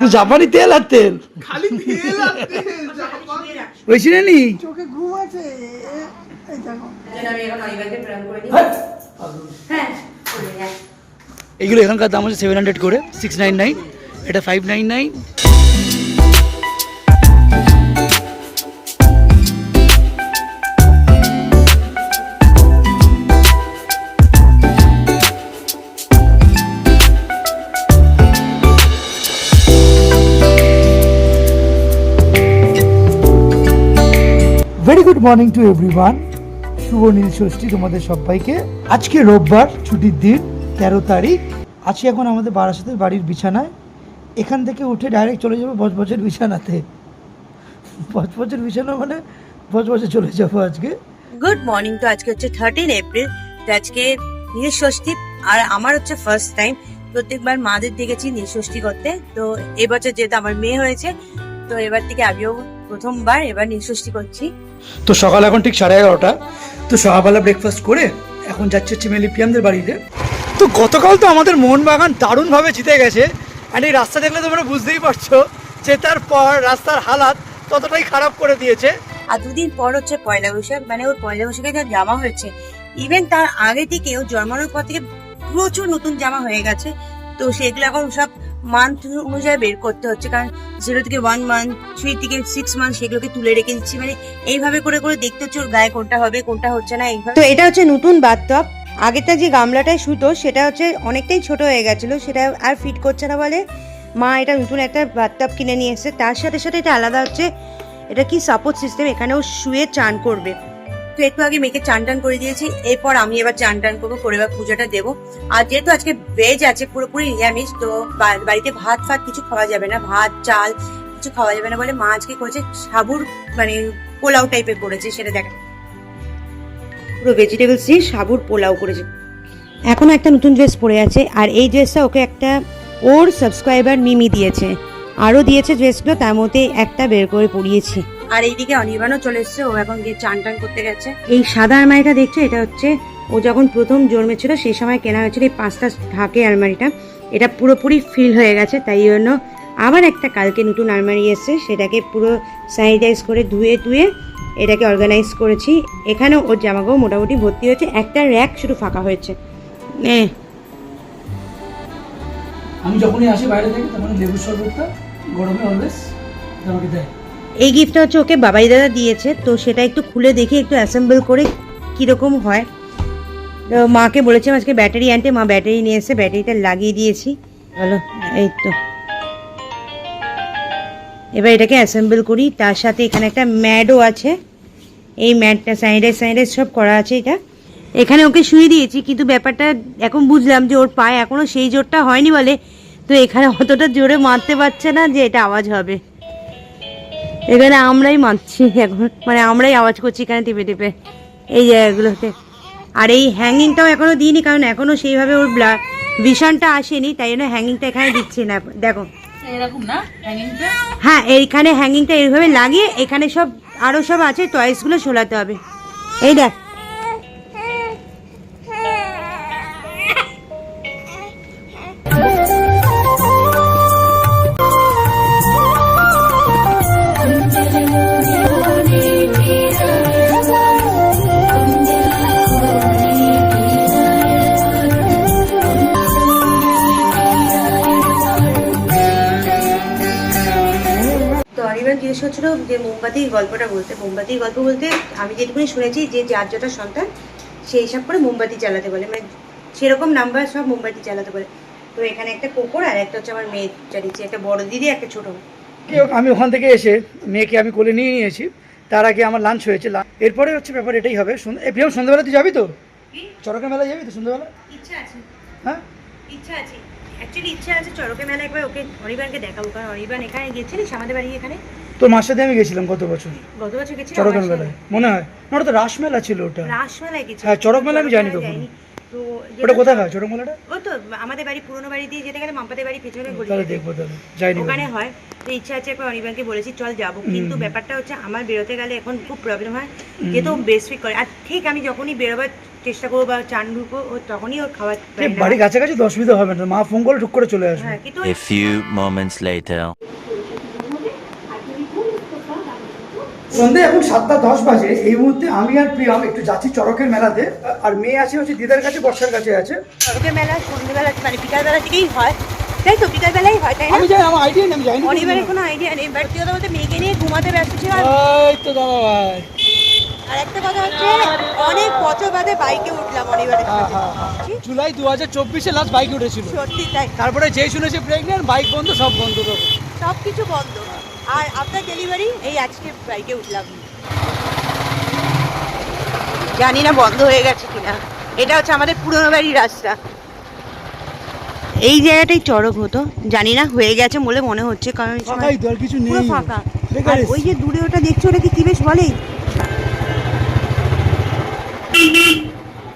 তো জাপানি তেল আর তেল। খালি তেল আর তেল জাপান। ওই নি? চোখে ঘুম আছে এই দেখো। আমি এখন অনিবাকে প্রেরণ করে দিই হ্যাঁ। হ্যাঁ এগুলো এখানকার দাম হচ্ছে সেভেন হান্ড্রেড করে সিক্স নাইন নাইন এটা five nine nine very good morning to everyone শুভ নীল ষষ্ঠী তোমাদের সবাইকে। আজকে রোববার, ছুটির দিন, তেরো তারিখ। আছি এখন আমাদের বারাসাতের বাড়ির বিছানায়। এখান থেকে উঠে ডাইরেক্ট চলে যাব বজবজের বিছানাতে। বজবজের বিছানা মানে বজবজে চলে যাব আজকে। গুড মর্নিং তো আজকে হচ্ছে থার্টিন এপ্রিল তো আজকে নীল ষষ্ঠী, আর আমার হচ্ছে ফার্স্ট টাইম প্রত্যেকবার মাদের দেখেছি নীল ষষ্ঠী করতে। তো এবছর যেহেতু আমার মেয়ে হয়েছে, তো এবার থেকে আমিও প্রথমবার এবার নীল করছি। তো সকাল এখন ঠিক সাড়ে এগারোটা। তো সকালবেলা ব্রেকফাস্ট করে এখন যাচ্ছে হচ্ছে মেলি পিয়ামদের বাড়িতে। তো গতকাল তো আমাদের মোহনবাগান দারুণভাবে জিতে গেছে। আর এই রাস্তা দেখলে তোমরা বুঝতেই পারছ জেতার পর রাস্তার হালাত ততটাই খারাপ করে দিয়েছে। আর দুদিন পর হচ্ছে পয়লা বৈশাখ মানে ওর পয়লা বৈশাখে যা জামা হয়েছে। ইভেন তার আগে থেকে ও জন্মানোর পর থেকে প্রচুর নতুন জামা হয়ে গেছে। তো সেগুলো এখন সব মান্থ অনুযায়ী বের করতে হচ্ছে, কারণ জিরো থেকে ওয়ান মান্থ থ্রি থেকে সিক্স মান্থ সেগুলোকে তুলে রেখে দিচ্ছি। মানে এইভাবে করে করে দেখতে হচ্ছে ওর গায়ে কোনটা হবে, কোনটা হচ্ছে না, এইভাবে। তো এটা হচ্ছে নতুন বাথটব আগেরটা যে গামলাটায় শুতো, সেটা হচ্ছে অনেকটাই ছোট হয়ে গেছিল, সেটা আর ফিট করছে না বলে মা এটা নতুন একটা বাথটব কিনে নিয়ে এসেছে। তার সাথে সাথে এটা আলাদা হচ্ছে, এটা কি সাপোর্ট সিস্টেম এখানেও শুয়ে চান করবে। তো একটু আগে মেয়েকে চান টান করে দিয়েছি, এরপর আমি এবার চান টান করব, করে এবার পুজোটা দেবো। আর যেহেতু আজকে ভেজ আছে, পুরোপুরি নিরামিষ, তো বাড়িতে ভাত ফাত কিছু খাওয়া যাবে না। ভাত, চাল কিছু খাওয়া যাবে না বলে মা আজকে করেছে সাবুর মানে পোলাও টাইপের করেছে, সেটা দেখা পুরো ভেজিটেবলস দিয়ে সাবুর পোলাও করেছে। এখনও একটা নতুন ড্রেস পরে আছে, আর এই ড্রেসটা ওকে একটা ওর সাবস্ক্রাইবার মিমি দিয়েছে। আরও দিয়েছে ড্রেসগুলো তার মধ্যে একটা বের করে পরিয়েছি আর এইদিকে অনির্বাণও চলে এসছে ও এখন গিয়ে চান টান করতে গেছে। এই সাদা আলমারিটা দেখছ? এটা হচ্ছে ও যখন প্রথম জন্মেছিল সেই সময় কেনা হয়েছিল এই পাঁচটা ঢাকে আলমারিটা। এটা পুরোপুরি ফিল হয়ে গেছে তাই জন্য আবার একটা কালকে নতুন আলমারি এসছে সেটাকে পুরো স্যানিটাইজ করে ধুয়ে ধুয়ে এটাকে অর্গানাইজ করেছি। এখানে ওর জামাকাপড় মোটামুটি ভর্তি হয়েছে একটা র্যাক শুধু ফাঁকা হয়েছে। আমি যখনই আসি বাইরে থেকে তখন লেবুর শরবতটা এই গিফটটা হচ্ছে ওকে বাবাই দাদা দিয়েছে, তো সেটা একটু খুলে দেখি, একটু অ্যাসেম্বল করে কীরকম হয়। মাকে বলেছিলাম আজকে ব্যাটারি আনতে, মা ব্যাটারি নিয়ে এসে ব্যাটারিটা লাগিয়ে দিয়েছি। হলো এই তো। এবার এটাকে অ্যাসেম্বল করি, তার সাথে এখানে একটা ম্যাডও আছে। এই ম্যাডটা স্যানিটাইজ স্যানিটাইজ সব করা আছে এটা। এখানে ওকে শুয়ে দিয়েছি, কিন্তু ব্যাপারটা এখন বুঝলাম যে ওর পায়ে এখনও সেই জোরটা হয়নি বলে তো এখানে অতটা জোরে মারতে পারছে না যে এটা আওয়াজ হবে। এখানে আমরাই মারছি এখন মানে আমরাই আওয়াজ করছি এখানে টিপে টিপে এই জায়গাগুলোতে। আর এই হ্যাঙ্গিংটাও এখনও দিইনি কারণ এখনও সেইভাবে ওর ব্লা ভিশনটা আসেনি তাই জন্য হ্যাঙ্গিংটা এখানে দিচ্ছি না। দেখো। হ্যাঁ এইখানে হ্যাঙ্গিংটা এইভাবে লাগিয়ে এখানে সব আরও সব আছে টয়েসগুলো ঝোলাতে হবে। এই দেখ। জিজ্ঞেস করছিল যে মোমবাতির গল্পটা বলতে মোমবাতির গল্প বলতে আমি যেটুকুনি শুনেছি যে যার যেটা সন্তান সেই হিসাব করে মোমবাতি চালাতে বলে। মানে সেরকম নাম্বার সব মোমবাতি চালাতে বলে। তো এখানে একটা কোকর আর একটা হচ্ছে আমার মেয়ে চালিয়েছে একটা বড় দিদি একটা ছোট। আমি ওখান থেকে এসে মেয়েকে আমি কোলে নিয়ে নিয়েছি। তার আগে আমার লাঞ্চ হয়েছে। এরপরে হচ্ছে ব্যাপার এটাই হবে। প্রিয়ম সন্ধ্যাবেলা তুই যাবি তো? চরকের মেলায় যাবি তো সন্ধ্যাবেলা ইচ্ছা আছে। হ্যাঁ? ইচ্ছা আছে। অ্যাকচুয়ালি ইচ্ছা আছে চড়কে মেলা একবার ওকে দেখাবো কারণ এখানে গেছিলিস আমাদের বাড়ি এখানে? তোর মার সাথে আমি গেছিলাম গত বছর। গত বছর গেছিলাম মেলায়। মনে হয়। না ওটা তো রাস মেলা ছিল ওটা। রাসমেলায় গেছি হ্যাঁ, চড়ক মেলায় আমি কখনো। তো ওটা কোথায় হয় চরক মেলাটা? ও তো আমাদের বাড়ি পুরোনো বাড়ি দিয়ে যেতে গেলে মাম্পাদের বাড়ি পেছনে গলি তাহলে দেখব তাহলে। যাইনি ওখানে হয় তো ইচ্ছা আছে একবার অনির্বাণকে বলেছি চল যাব। কিন্তু ব্যাপারটা হচ্ছে আমার বেরোতে গেলে এখন খুব প্রবলেম হয়। যেহেতু বেস্ট করে। আর ঠিক আমি যখনই বেরোবার চেষ্টা করব বা চান ঢুকবো ও তখনই ওর এই বাড়ি কাছাকাছি তো অসুবিধা হবে না মা ফোন করে ঢুক করে চলে আসবে। হ্যাঁ কিন্তু A few moments later. সন্ধে এখন সাতটা দশ বাজে এই মুহূর্তে আমি আর প্রিয়ম একটু যাচ্ছি চড়কের মেলাতে। আর মেয়ে আছে হচ্ছে দিদার কাছে বর্ষার কাছে আছে। সরকার মেলা সন্ধ্যেবেলা মানে বিকালবেলা থেকেই হয়। তাই তো বিকালবেলাই হয় তাই না? আমি যাই আমার আইডিয়া নেই আমি যাইনি। অনিবারের কোনো আইডিয়া নেই বাট তুই বলতে মেয়েকে নিয়ে ঘুমাতে ব্যস্ত ছিল এই তো দাদা ভাই। আর একটা কথা হচ্ছে অনেক বছর বাদে বাইকে উঠলাম অনিবারের হ্যাঁ, জুলাই দু হাজার চব্বিশে লাস্ট বাইক উঠেছিল। সত্যি তাই। তারপরে যেই শুনেছে প্রেগনেন্ট বাইক বন্ধ সব বন্ধ সব কিছু বন্ধ। আর আপনার ডেলিভারি এই আজকে বাইকে উঠলাম। জানি না বন্ধ হয়ে গেছে কিনা। এটা হচ্ছে আমাদের পুরনো বাড়ির রাস্তা। এই জায়গাটাই চড়ক হতো। জানি না হয়ে গেছে বলে মনে হচ্ছে কারণ কিছু নেই। ফাঁকা। ওই যে দূরে ওটা দেখছ ওটা কি বেশ বলে?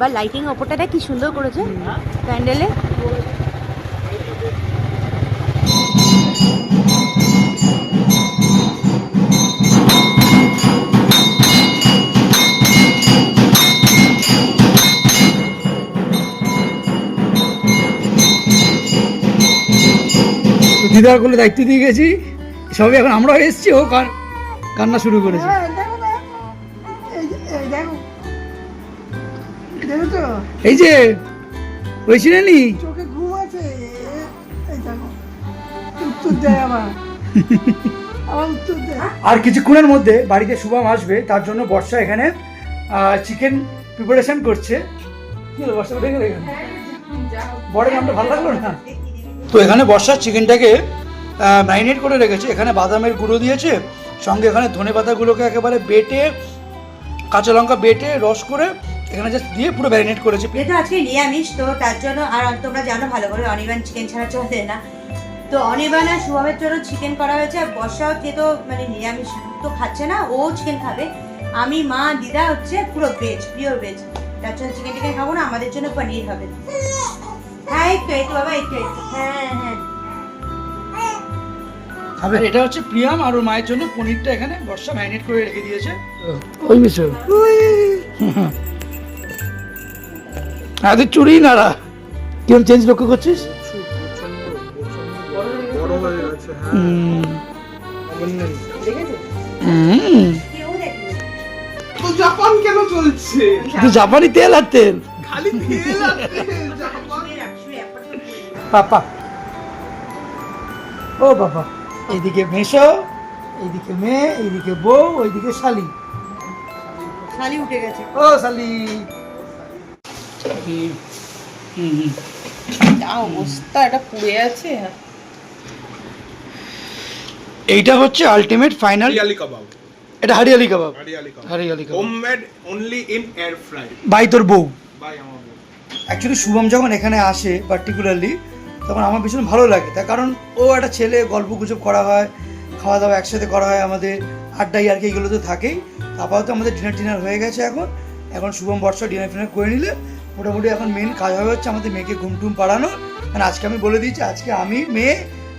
বা লাইটিং ওপরটা দেখ কি সুন্দর করেছে? প্যান্ডেলে কোলে দায়িত্ব দিয়ে গেছি। সবই এখন আমরাও এসছি ও কান্না শুরু করেছে। এই যে হয়েছিল নি চোখে ঘুম আছে। উত্তর দেয় আবার আবার উত্তর দেয়। আর কিছুক্ষণের মধ্যে বাড়িতে শুভম আসবে তার জন্য বর্ষা এখানে চিকেন প্রিপারেশন করছে। কি হলো বর্ষা উঠে গেলে এখানে? বড় নামটা ভালো লাগল না? তো এখানে বর্ষার চিকেনটাকে ম্যারিনেট করে রেখেছে। এখানে বাদামের গুঁড়ো দিয়েছে। সঙ্গে এখানে ধনে পাতাগুলোকে একেবারে বেটে কাঁচা লঙ্কা বেটে রস করে এখানে জাস্ট দিয়ে পুরো ম্যারিনেট করেছে। যেহেতু আজকে নিরামিষ তো তার জন্য আর তোমরা জানো ভালো করে অনির্বাণ চিকেন ছাড়া চলে না। তো অনির্বাণ আর শুভমের জন্য চিকেন করা হয়েছে। আর বর্ষাও তো মানে নিরামিষ তো খাচ্ছে না ও চিকেন খাবে। আমি মা দিদা হচ্ছে পুরো ভেজ পিওর ভেজ তার জন্য চিকেন টিকেন খাব না আমাদের জন্য পনির হবে। হ্যাঁ এই তো এই তো বাবা এই তো এই হ্যাঁ হ্যাঁ। খাবে এটা হচ্ছে প্রিয়াম আর ওর মায়ের জন্য পনিরটা এখানে বর্ষা ম্যারিনেট করে রেখে দিয়েছে। ওই মিশো। আরে চুরি নাড়া। কেমন চেঞ্জ লক্ষ্য করছিস? জাপান কেন চলছে? জাপানি তেল আর তেল। খালি তেল তেল। পাপা। ও বাবা এইদিকে মেশো এইদিকে মেয়ে এইদিকে বউ ওইদিকে শালি। শালি উঠে গেছে। ও শালি। যা অবস্থা এটা পুড়ে আছে। এইটা হচ্ছে আলটিমেট ফাইনাল কাবাব। এটা hariyali kebab. Hariyali kebab. Hariyali kebab. Homemade only in air fry by তোর বউ। বাই আমার বউ। অ্যাকচুয়ালি শুভম যখন এখানে আসে পার্টিকুলারলি তখন আমার ভীষণ ভালো লাগে। তার কারণ ও একটা ছেলে গল্প গুজব করা হয় খাওয়া দাওয়া একসাথে করা হয় আমাদের আড্ডাই আর কি এগুলো তো থাকেই। আপাতত আমাদের ডিনার টিনার হয়ে গেছে এখন। এখন শুভম বর্ষা ডিনার ফিনার করে নিলে মোটামুটি এখন মেন কাজ হবে হচ্ছে আমাদের মেয়েকে ঘুম টুম পাড়ানো। মানে আজকে আমি বলে দিয়েছি আজকে আমি মেয়ে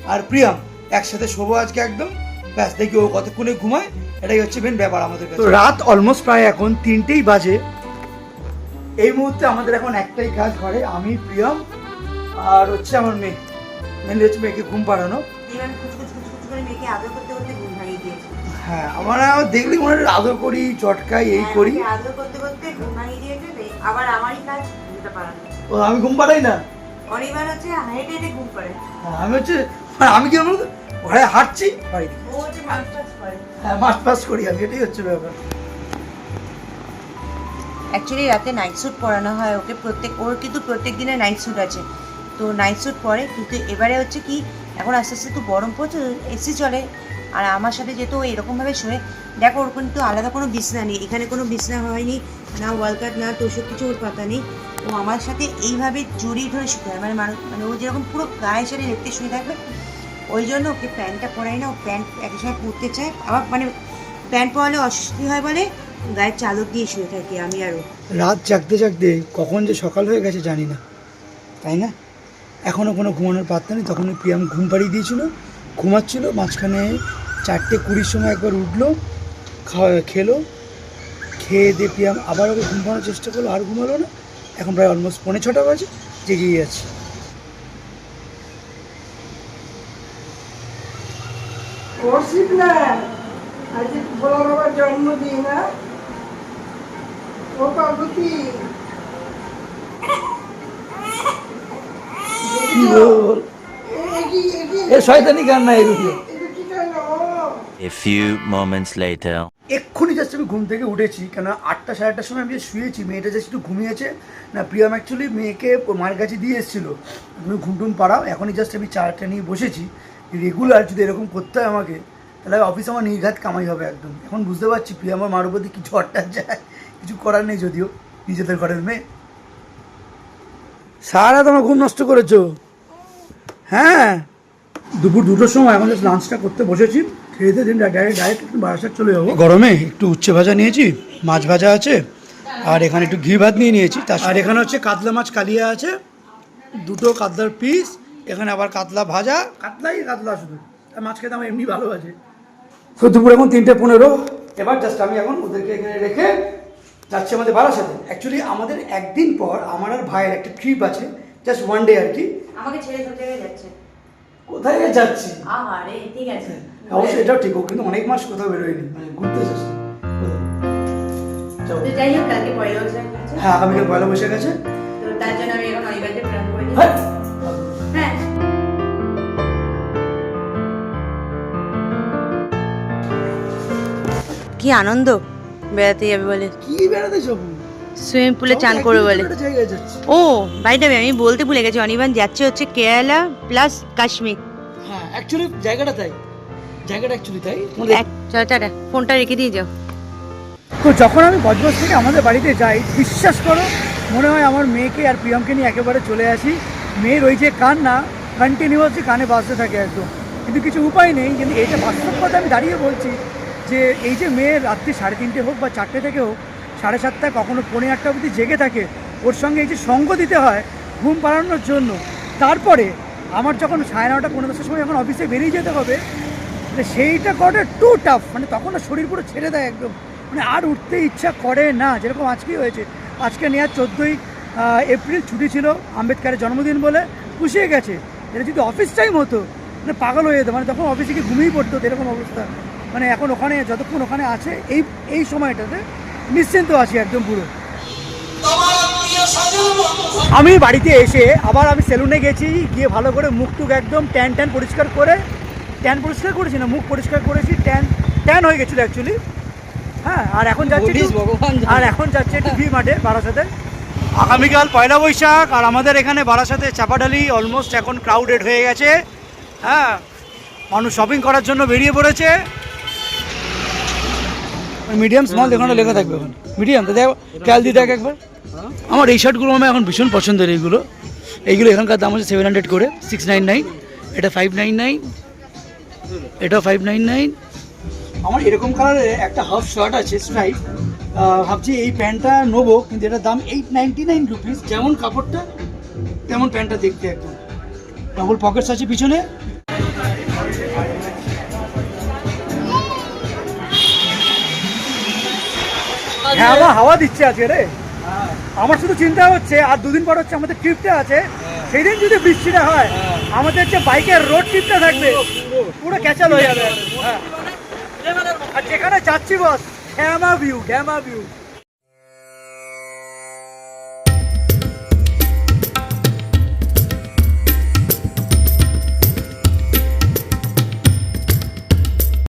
আর প্রিয়াম একসাথে শোবো আজকে একদম। ব্যাস দেখি ও কতক্ষণে ঘুমায় এটাই হচ্ছে মেন ব্যাপার আমাদের কাছে। রাত অলমোস্ট প্রায় এখন তিনটেই বাজে। এই মুহূর্তে আমাদের এখন একটাই কাজ ঘরে আমি প্রিয়ম আর হচ্ছে আমার মেয়ে। মেনলি হচ্ছে মেয়েকে ঘুম পাড়ানো। হ্যাঁ আমার দেখলেই মনে হয় আদর করি চটকাই এই হ্যাঁ, করি। আদর করতে করতে ঘুম ভাঙিয়ে দিয়েছে আবার আমারই কাজ ঘুমটা পাড়ানো ও আমি ঘুম পাড়াই না? অনিবার হচ্ছে হেঁটে হেঁটে ঘুম পাড়ে। হ্যাঁ, আমি হচ্ছে মানে আমি কি বলতো ঘরে হাঁটছি বাড়ি থেকে। ও হচ্ছে মাছ ফাছ করে। হ্যাঁ পাস করি আমি এটাই হচ্ছে ব্যাপার। অ্যাকচুয়ালি রাতে নাইট স্যুট পরানো হয় ওকে প্রত্যেক ওর কিন্তু প্রত্যেক দিনে নাইট স্যুট আছে। তো নাইট স্যুট পরে কিন্তু এবারে হচ্ছে কি এখন আস্তে আস্তে তো গরম পড়ছে এসি চলে। আর আমার সাথে যেহেতু এরকমভাবে শোয়ে, দেখো, ওর কিন্তু আলাদা কোনো বিছনা নেই। এখানে কোনো বিছনা হয়নি, না ওয়ালকাট, না তোষক কিছু ওর পাতা নেই। ও আমার সাথে এইভাবে জড়িয়ে ধরে শুতে হয়। মানে মানে ও যেরকম পুরো গায়ে সারে লেপতে শুয়ে থাকবে, ওই জন্য ওকে প্যান্টটা পরাই না, ও প্যান্ট একই সময় পরতে চায়। আবার মানে প্যান্ট পরালে অস্বস্তি হয় বলে গায়ের চাদর দিয়ে শুয়ে থাকি আমি আর ও। রাত জাগতে জাগতে কখন যে সকাল হয়ে গেছে জানি না, তাই না? এখনও কোনো ঘুমানোর পাত্তা নেই তখন প্রিয়াম ঘুম পাড়িয়ে দিয়েছিল। ঘুমাচ্ছিল মাঝখানে চারটে কুড়ির সময় একবার উঠল খাওয়া খেলো খেয়ে দিয়ে পিয়াম আবার ওকে ঘুম পাড়ানোর চেষ্টা করল আর ঘুমালো না। এখন প্রায় অলমোস্ট পৌনে ছটা বাজে জেগেই আছে। জন্মদিন ও পার্বতী। বল? এগি এগি এ শয়তানি গান না এগুলো এটা কি কেন A few moments later. এক্ষুনি জাস্ট আমি ঘুম থেকে উঠেছি কেন আটটা সাড়ে আটটার সময় আমি যে শুয়েছি মেয়েটা জাস্ট একটু ঘুমিয়েছে। না প্রিয়াম অ্যাকচুয়ালি মেয়েকে মায়ের কাছে দিয়ে এসেছিল। তুমি ঘুম টুম পাড়াও এখনই জাস্ট আমি চারটা নিয়ে বসেছি। রেগুলার যদি এরকম করতে হয় আমাকে তাহলে অফিস আমার নির্ঘাত কামাই হবে একদম। এখন বুঝতে পারছি প্রিয়া আমার মার উপর দিয়ে কি ঝড়টা যায় কিছু করার নেই যদিও নিজেদের ঘরের মেয়ে। সারা তোমার ঘুম নষ্ট করেছ? হ্যাঁ? দুপুর দুটোর সময় এখন জাস্ট লাঞ্চটা করতে বসেছি। খেয়ে দিয়ে দিন ডাইরেক্ট ডাইরেক্ট একটু বারাসাত চলে যাব। গরমে একটু উচ্ছে ভাজা নিয়েছি মাছ ভাজা আছে আর এখানে একটু ঘি ভাত নিয়ে নিয়েছি। তার আর এখানে হচ্ছে কাতলা মাছ কালিয়া আছে দুটো কাতলার পিস এখানে আবার কাতলা ভাজা। কাতলাই কাতলা শুধু আর মাছ খেতে আমার এমনি ভালোবাসে তো দুপুর এখন তিনটে পনেরো। এবার জাস্ট আমি এখন ওদেরকে এখানে রেখে যাচ্ছি আমাদের বারাসাতে। অ্যাকচুয়ালি আমাদের একদিন পর আমার আর ভাইয়ের একটা ট্রিপ আছে জাস্ট ওয়ান ডে আর কি। আমাকে ছেড়ে সব জায়গায় যাচ্ছে। কোথায় যাচ্ছি? আহারে ঠিক আছে অবশ্যই এটাও ঠিক ও কিন্তু অনেক মাস কোথাও বেরোয়নি মানে ঘুরতে যাচ্ছে যাই হোক কালকে পয়লা বৈশাখ আছে হ্যাঁ আগামীকাল পয়লা বৈশাখ আছে তো তার জন্য আমি এখন অনিবার্যে প্ল্যান করে দিই হ্যাঁ হ্যাঁ। কি আনন্দ? বেড়াতে যাবে বলে। কি বেড়াতে যাব? সুইমিং পুলে চান করবে বলে। ও যাচ্ছি। ও আমি বলতে ভুলে গেছি অনিবান যাচ্ছে হচ্ছে কেরালা প্লাস কাশ্মীর। হ্যাঁ অ্যাকচুয়ালি জায়গাটা তাই। জায়গাটা অ্যাকচুয়ালি তাই। চলো টাটা ফোনটা রেখে দিয়ে যাও। তো যখন আমি বজবজ থেকে আমাদের বাড়িতে যাই বিশ্বাস করো মনে হয় আমার মেয়েকে আর প্রিয়মকে নিয়ে একেবারে চলে আসি। মেয়ের ওই যে কান্না কন্টিনিউয়াসলি কানে বাজতে থাকে একদম। কিন্তু কিছু উপায় নেই কিন্তু এইটা বাস্তব কথা আমি দাঁড়িয়ে বলছি যে এই যে মেয়ের রাত্রি সাড়ে তিনটে হোক বা চারটে থেকে হোক সাড়ে সাতটায় কখনো পৌনে আটটা অবধি জেগে থাকে। ওর সঙ্গে এই যে সঙ্গ দিতে হয় ঘুম পাড়ানোর জন্য। তারপরে আমার যখন সাড়ে নটা পনেরো দশটার সময় যখন অফিসে বেরিয়ে যেতে হবে মানে সেইটা করাটা টু টাফ মানে তখন শরীর পুরো ছেড়ে দেয় একদম। মানে আর উঠতে ইচ্ছা করে না, যেরকম আজকেই হয়েছে। আজকে নেওয়ার চোদ্দোই এপ্রিল ছুটি ছিল, আম্বেদকারের জন্মদিন বলে পুষিয়ে গেছে। এটা যদি অফিস টাইম হতো মানে পাগল হয়ে যেত মানে তখন অফিসে গিয়ে ঘুমিয়ে পড়তো এরকম অবস্থা। মানে এখন ওখানে, যতক্ষণ ওখানে আছে, এই এই সময়টাতে নিশ্চিন্ত আছি একদম পুরো। আমি বাড়িতে এসে আবার আমি সেলুনে গেছি গিয়ে ভালো করে মুখ টুক একদম ট্যান ট্যান পরিষ্কার করে ট্যান পরিষ্কার করেছি না মুখ পরিষ্কার করেছি ট্যান ট্যান হয়ে গেছিল অ্যাকচুয়ালি হ্যাঁ আর এখন যাচ্ছি আর এখন যাচ্ছে একটু ভি মাঠে বারাসাতে। আগামীকাল পয়লা বৈশাখ আর আমাদের এখানে বারাসাতে চাপাডালি অলমোস্ট এখন ক্রাউডেড হয়ে গেছে। হ্যাঁ মানুষ শপিং করার জন্য বেরিয়ে পড়েছে। মিডিয়াম স্মল এখানে লেখা থাকবে এখন মিডিয়াম, তো দেখো, খেয়াল দিয়ে দেখ একবার। আমার এই শার্টগুলো আমার এখন ভীষণ পছন্দের এইগুলো। এইগুলো এখানকার দাম হচ্ছে সেভেন হান্ড্রেড করে সিক্স নাইন নাইন এটা ফাইভ নাইন নাইন এটা ফাইভ নাইন নাইন আমার এরকম কালারের একটা হাফ শার্ট আছে স্ট্রাইপ ভাবছি এই প্যান্টটা নেব, কিন্তু এটার দাম এইট নাইনটি নাইন রুপিস যেমন কাপড়টা, তেমন প্যান্টটা দেখতে একদম। ডবল পকেটস আছে পিছনে। হ্যাঁ। আমার হাওয়া দিচ্ছে আজকে রে। আমার শুধু চিন্তা হচ্ছে আর দুদিন পর হচ্ছে আমাদের ট্রিপটা আছে। সেই দিন যদি বৃষ্টিটা হয় আমাদের যে বাইকের রোড ট্রিপটা থাকবে পুরো ক্যাচাল হয়ে যাবে। হ্যাঁ। আর যেখানে যাচ্ছি বস ঘ্যামা ভিউ ঘ্যামা ভিউ